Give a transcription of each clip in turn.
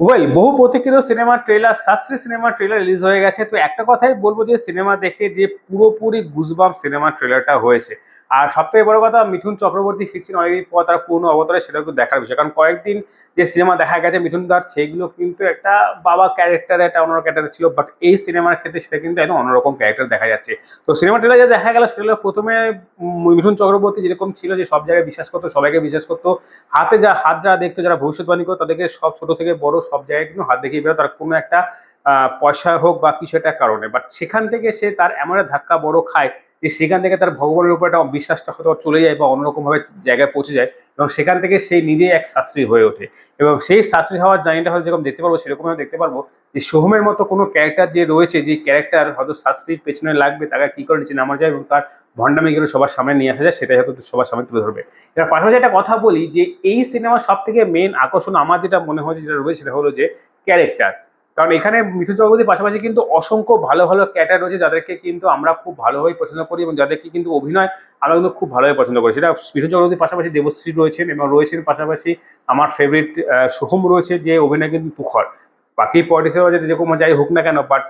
Well বহু প্রতীক্ষিত সিনেমার ট্রেলার শাস্ত্রী সিনেমার ট্রেলার রিলিজ হয়ে গেছে। তো একটা কথাই বলব যে সিনেমা দেখে যে পুরোপুরি গুজবাম সিনেমার ট্রেলারটা হয়েছে। আর সব থেকে বড় কথা মিঠুন চক্রবর্তী ফিরছেন অনেকদিন পর তার পূর্ণ অবতারে, সেটা একটু দেখার বিষয়। কারণ কয়েকদিন যে সিনেমা দেখা গেছে মিঠুন দার, সেগুলো কিন্তু একটা বাবা ক্যারেক্টার একটা অন্য ক্যারেক্টার ছিল বাট এই সিনেমার ক্ষেত্রে সেটা কিন্তু একদম অন্যরকম ক্যারেক্টার দেখা যাচ্ছে। তো সিনেমা ট্রেলার যে দেখা গেল, সেটা প্রথমে মিঠুন চক্রবর্তী যেরকম ছিল যে সব জায়গায় বিশ্বাস করতো, সবাইকে বিশ্বাস করতো, হাতে যা, হাত যারা দেখতো, যারা ভবিষ্যৎবাণী করতো, তাদেরকে সব ছোট থেকে বড় সব জায়গায় কিন্তু হাত দেখিয়ে বেরো তার কোনো একটা পয়সা হোক বা কিছু একটা কারণে। বাট সেখান থেকে সে তার এমন ধাক্কা বড় খায় যে সেখান থেকে তার ভগবানের উপর একটা বিশ্বাসটা হয়তো চলে যায় বা অন্যরকমভাবে জায়গায় পৌঁছে যায় এবং সেখান থেকে সেই নিজেই এক শাস্ত্রী হয়ে ওঠে। এবং সেই শাস্ত্রী হওয়ার জার্নিটা হয়তো যেরকম দেখতে পারব সেরকম হয়তো দেখতে পারব যে সোহমের মতো কোনো ক্যারেক্টার যে রয়েছে, যে ক্যারেক্টার হয়তো শাস্ত্রীর পেছনে লাগবে, তাকে কী করে নিচে নামা যায় এবং তার ভণ্ডামিগুলো সবার সামনে নিয়ে আসা যায়, সেটাই হয়তো সবার সামনে তুলে ধরবে। এবার পাশাপাশি একটা কথা বলি যে এই সিনেমার সব থেকে মেন আকর্ষণ আমার যেটা মনে হয় যেটা রয়েছে, সেটা হলো যে ক্যারেক্টার কারণ এখানে মিঠুন চক্রবর্তীর পাশাপাশি কিন্তু অসংখ্য ভালো ভালো ক্যাটার রয়েছে যাদেরকে কিন্তু আমরা খুব ভালোভাবে পছন্দ করি এবং যাদেরকে কিন্তু অভিনয় আমরা কিন্তু খুব ভালোভাবে পছন্দ করি। সেটা মিঠুন চক্রবর্তীর পাশাপাশি দেবশ্রী রয়েছেন এবং রয়েছেন পাশাপাশি আমার ফেভারিট সোহম রয়েছে যে অভিনয় কিন্তু তুখর। বাকি পলিটিক্সের যে যেরকম যাই হোক না কেন বাট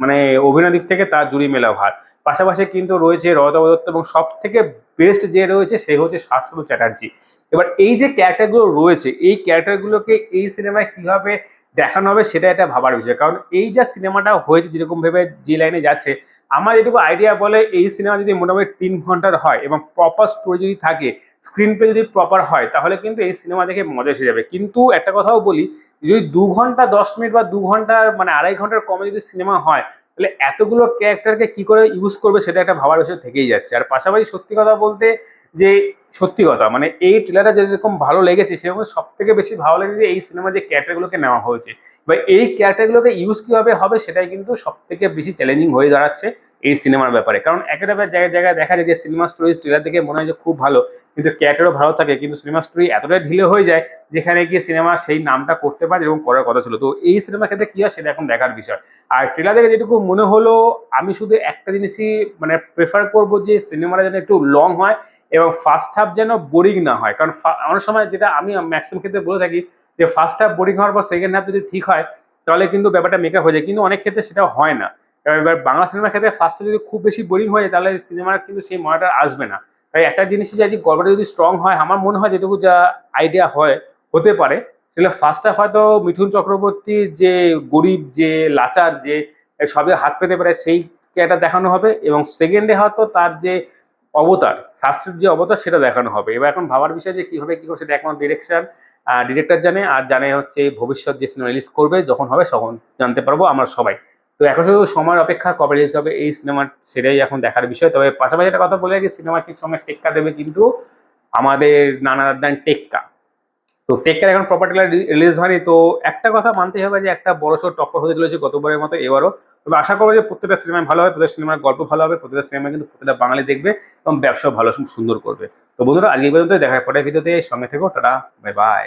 মানে অভিনয় দিক থেকে তার জুড়ি মেলা ভার। পাশাপাশি কিন্তু রয়েছে রজতাভ দত্ত এবং সব থেকে বেস্ট যে রয়েছে সে হচ্ছে শাশ্বত চ্যাটার্জি। এবার এই যে ক্যারেক্টারগুলো রয়েছে, এই ক্যারেক্টারগুলোকে এই সিনেমায় কীভাবে দেখানো হবে, সেটা একটা ভাবার বিষয়। কারণ এই যা সিনেমাটা হয়েছে, যেরকম ভেবে যে লাইনে যাচ্ছে, আমার যেটুকু আইডিয়া বলে এই সিনেমা যদি মোটামুটি তিন ঘণ্টার হয় এবং প্রপার স্টোরি যদি থাকে স্ক্রিন প্লে যদি প্রপার হয়, তাহলে কিন্তু এই সিনেমা দেখে মজা এসে যাবে। কিন্তু একটা কথাও বলি, যদি দু ঘণ্টা, দশ মিনিট বা দু ঘণ্টার মানে আড়াই ঘণ্টার কমে যদি সিনেমা হয়, তাহলে এতগুলো ক্যারেক্টারকে কি করে ইউজ করবে, সেটা একটা ভাবার বিষয় থেকেই যাচ্ছে। আর পাশাপাশি সত্যি কথা বলতে যে সত্যি কথা মানে এই ট্রেলারটা যেরকম ভালো লেগেছে, সেরকম সব থেকে বেশি ভালো লেগেছে এই সিনেমা যে ক্যারেক্টারগুলোকে নেওয়া হয়েছে। বা এই ক্যারেক্টারগুলোকে ইউজ কীভাবে হবে, সেটাই কিন্তু সব থেকে বেশি চ্যালেঞ্জিং হয়ে দাঁড়াচ্ছে এই সিনেমার ব্যাপারে। কারণ একটা জায়গায় জায়গায় দেখা যায় যে সিনেমা স্টোরি ট্রেলার দেখে মনে হয় যে খুব ভালো, কিন্তু ক্যারেক্টারও ভালো থাকে, কিন্তু সিনেমা স্টোরি এতটাই ঢিলে হয়ে যায়, যেখানে গিয়ে সিনেমা সেই নামটা করতে পারে এবং করার কথা ছিল। তো এই সিনেমার ক্ষেত্রে কী হয়, সেটা এখন দেখার বিষয়। আর ট্রেলার দেখে যেটুকু মনে হলো, আমি শুধু একটা জিনিসই মানে প্রেফার করব যে সিনেমাটা যেন একটু লং হয় এবং ফার্স্ট হাফ যেন বোরিং না হয়। কারণ অনেক সময় যেটা আমি ম্যাক্সিমাম ক্ষেত্রে বলে থাকি যে ফার্স্ট হাফ বোরিং হওয়ার পর সেকেন্ড হাফ যদি ঠিক হয়, তাহলে কিন্তু ব্যাপারটা মেকআপ হয়ে যায়। কিন্তু অনেক ক্ষেত্রে সেটা হয় না। এবার এবার বাংলা সিনেমার ক্ষেত্রে ফার্স্টে যদি খুব বেশি বোরিং হয়ে যায়, তাহলে সিনেমার কিন্তু সেই মজাটা আসবে না। তাই একটা জিনিসই যে, গল্পটা যদি স্ট্রং হয়, আমার মনে হয় যেটুকু যা আইডিয়া হয়, হতে পারে। সেটা ফার্স্ট হাফ হয়তো মিঠুন চক্রবর্তীর যে গরিব, যে লাচার, যে সবে হাত পেতে পারে, সেই ক্যারেক্টার দেখানো হবে এবং সেকেন্ডে হয়তো তার যে অবতার, শাস্ত্রের যে অবতার সেটা দেখানো হবে। এবার এখন ভাবার বিষয় যে কীভাবে কী করছে সেটা এখন ডিরেকশন ডিরেক্টর জানে, আর জানে হচ্ছে ভবিষ্যৎ যে সিনেমা রিলিজ করবে, যখন হবে তখন জানতে পারব আমরা সবাই। তো এখন শুধু সময়ের অপেক্ষা, কবে রিলিজ হবে, এই সিনেমার সেটাই এখন দেখার বিষয়। তবে পাশাপাশি একটা কথা বলে রাখি সিনেমা ঠিক সঙ্গে টেক্কা দেবে কিন্তু আমাদের নানা দান টেক্কা। তো টেক্কার এখন প্রপার রিলিজ হয়নি, তো একটা কথা মানতেই হবে যে একটা বড়সড় টক্কর হতে চলেছে গতবারের মতো, এবারও তবে আশা করব যে প্রত্যেকটা সিনেমায় ভালো হবে, প্রত্যেকটা সিনেমার গল্প ভালো হবে, প্রত্যেকটা সিনেমা কিন্তু প্রত্যেকটা বাঙালি দেখবে এবং ব্যবসাও ভালো, সুন্দর করবে। তো বন্ধুরা, আজকে পর্যন্ত দেখা পরে ভিডিওতে, সঙ্গে থেকো, টাটা বাই বাই